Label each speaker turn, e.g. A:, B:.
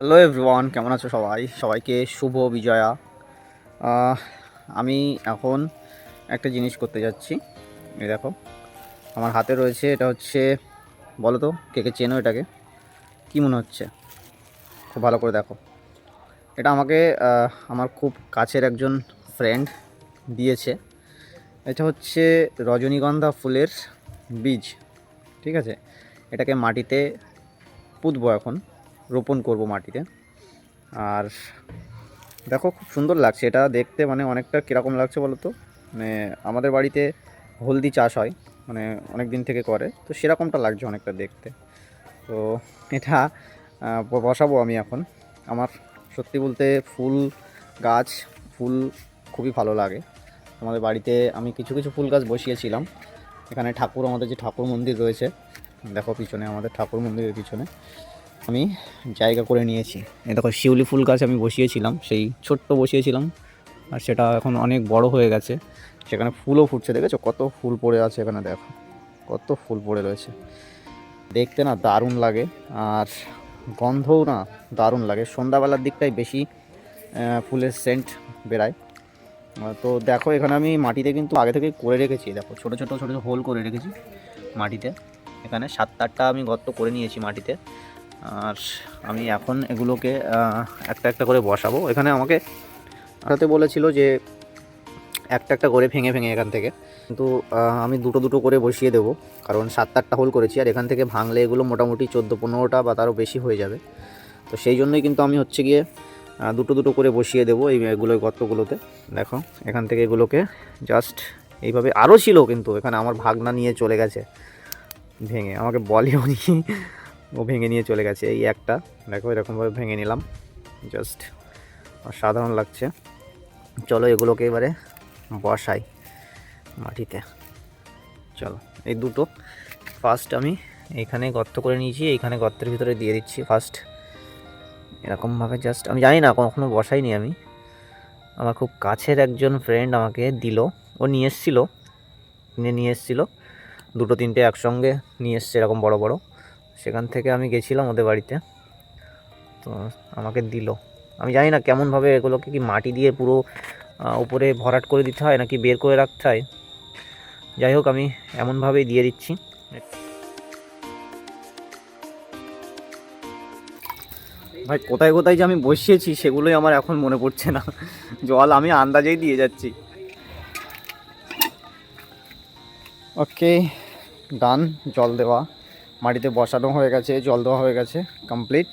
A: Hello everyone কেমন আছো সবাই? সবাইকে শুভ বিজয়া। আমি এখন একটা জিনিস করতে যাচ্ছি। এই দেখো, আমার হাতে রয়েছে এটা হচ্ছে, বলো তো, কে কে চেনো এটাকে? কী মনে হচ্ছে? খুব ভালো করে দেখো। এটা আমাকে আমার খুব কাছের একজন ফ্রেন্ড দিয়েছে। এটা হচ্ছে রজনীগন্ধা ফুলের বীজ, ঠিক আছে? এটাকে মাটিতে পুঁতবো এখন। রোপণ করব মাটিতে। আর দেখো খুব সুন্দর লাগছে, এটা দেখতে মানে অনেকটা কীরকম লাগছে বলো তো? মানে আমাদের বাড়িতে হলদি চাষ হয় মানে অনেক দিন থেকে করে, তো সেরকমটা লাগছে অনেকটা দেখতে। তো এটা বসাবো আমি এখন। আমার সত্যি বলতে ফুল গাছ, ফুল খুবই ভালো লাগে। আমাদের বাড়িতে আমি কিছু কিছু ফুল গাছ বসিয়েছিলাম। এখানে ঠাকুর, আমাদের যে ঠাকুর মন্দির রয়েছে, দেখো পিছনে আমাদের ঠাকুর মন্দিরের পিছনে। আমি জায়গা করে নিয়েছি। এই দেখো শিউলি ফুল গাছ আমি বসিয়েছিলাম সেই ছোট্ট বসিয়েছিলাম আর সেটা এখন অনেক বড় হয়ে গেছে। সেখানে ফুলও ফুটছে দেখেছ? কত ফুল পড়ে আছে এখানে দেখো। কত ফুল পড়ে রয়েছে। দেখতে না দারুণ লাগে আর গন্ধও না দারুণ লাগে। সন্ধ্যাবেলার দিকটাই বেশি ফুলের সেন্ট আহ, তো দেখো এখানে আমি মাটিতে কিন্তু আগে থেকে করে রেখেছি। দেখো ছোটো ছোটো ছোটো হোল করে রেখেছি মাটিতে। এখানে সাত আটটা আমি গর্ত করে নিয়েছি মাটিতে। আর আমি এখন এগুলোকে একটা একটা করে বসাবো। এখানে আমাকে হাতে বলেছিল যে একটা একটা করে ভেঙে ভেঙে এখান থেকে। কিন্তু আমি দুটো দুটো করে বসিয়ে দেবো, কারণ সাত আটটা হোল করেছি। আর এখান থেকে ভাঙলে এগুলো মোটামুটি চোদ্দ পনেরোটা বা তারও বেশি হয়ে যাবে। তো সেই জন্যই কিন্তু আমি হচ্ছে গিয়ে দুটো দুটো করে বসিয়ে দেবো এই এগুলো গর্তগুলোতে। দেখো, এখান থেকে এগুলোকে জাস্ট এইভাবে আরও ছিল কিন্তু, এখানে আমার ভাগনা নিয়ে চলে গেছে ভেঙে। আমাকে বলেও নি ও ভেঙে নিয়ে চলে গেছে, এই একটা। দেখো, এরকমভাবে ভেঙে নিলাম। জাস্ট সাধারণ লাগছে। চলো এগুলোকে এবারে বসাই মাটিতে। চলো, এই দুটো। ফার্স্ট আমি এইখানে গর্ত করে নিয়েছি এইখানে গর্তের ভিতরে দিয়ে দিচ্ছি ফার্স্ট এরকমভাবে জাস্ট আমি জানি না, কখনো বসাইনি আমি। আমার খুব কাছের একজন ফ্রেন্ড আমাকে দিল। ও নিয়ে এসেছিল। নিয়ে এসেছিল। দুটো তিনটে একসঙ্গে নিয়ে এসছে, এরকম বড় বড়। সেখান থেকে আমি গেছিলাম ওদের বাড়িতে। তো আমাকে দিল। আমি জানি না কেমনভাবে এগুলোকে কি মাটি দিয়ে পুরো উপরে ভরাট করে দিতে হয় নাকি বের করে রাখতে হয়। যাই হোক, আমি এমনভাবেই দিয়ে দিচ্ছি। ভাই, কোথায় কোথায় যে আমি বসিয়েছি সেগুলোই আমার এখন মনে পড়ছে না। জল আমি আন্দাজেই দিয়ে যাচ্ছি। ওকে, ডান, জল দেওয়া। মাটিতে বসানো হয়ে গেছে জল দেওয়া হয়ে গেছে কমপ্লিট